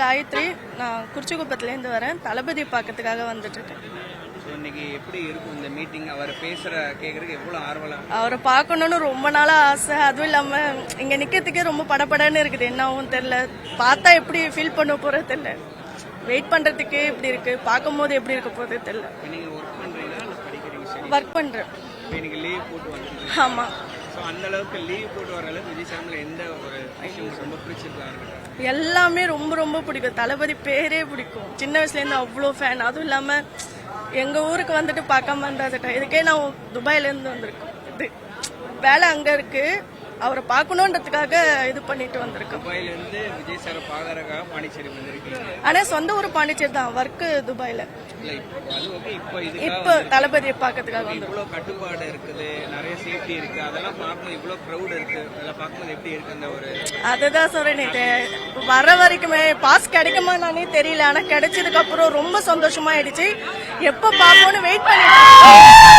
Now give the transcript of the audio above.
காயத்ரி நான் குறிச்சிக்குப்பத்துலேருந்து வரேன். தளபதி பார்க்கறதுக்காக வந்துட்டு இருக்கேன் ஸோ இன்னைக்கு எப்படி இருக்கும் இந்த மீட்டிங் அவர் பேசுற கேட்கறதுக்கு எவ்வளவு ஆர்வலா? அவரை பார்க்கணுன்னு ரொம்ப நாளா ஆசை. அதுவும் இல்லாம இங்க நிக்கிறதுக்கே ரொம்ப படபடன்னு இருக்குது. என்ன ஆகும் தெரியல. பார்த்தா எப்படி ஃபீல் பண்ண போறது தெரியல. வெயிட் பண்றதுக்கே இப்படி இருக்கு. பார்க்கும்போது எப்படி இருக்க போகுது தெரியல. நீங்க ஒர்க் பண்றீங்களா? ஒர்க் பண்றேன். இன்னைக்கு லீவ் போட்டு ஆமா. அந்த அளவுக்கு லீவ் போட்டு வர அளவுக்கு விஜய் சேனல்ல எந்த ஒரு எல்லாமே ரொம்ப ரொம்ப பிடிக்கும். தளபதி பேரே பிடிக்கும். சின்ன வயசுல இருந்து அவ்வளோ ஃபேன் அதுவும் இல்லாம எங்க ஊருக்கு வந்துட்டு பார்க்காம இருந்தா இதுக்கே நான் துபாயில இருந்து வந்திருக்கோம் இது வேலை அங்க இருக்கு. அவரை பார்க்கணுன்றதுக்காக இது பண்ணிட்டு வந்திருக்கோம். விஜய் சாரை பார்க்கறதுக்காக பாண்டிச்சேரி வந்திருக்கீங்க. ஆனா சொந்த ஊர் பாண்டிச்சேரி தான் ஒர்க்கு துபாயில. இப்போ தளபதியை பார்க்கறதுக்காக வந்து இவ்வளோ கட்டுப்பாடு இருக்குது நிறைய சேஃப்டி இருக்கு அதெல்லாம் பார்க்கும்போது இவ்வளோ க்ரௌட் இருக்கு அதெல்லாம் பார்க்கும்போது எப்படி இருக்கு அந்த ஒரு அதுதான் சொல்றேன் வர வரைக்குமே பாஸ் கிடைக்குமா நானே தெரியல ஆனா கிடைச்சதுக்கு அப்புறம் ரொம்ப சந்தோஷமா ஆயிடுச்சு எப்ப பாப்போம்னு வெயிட் பண்ணி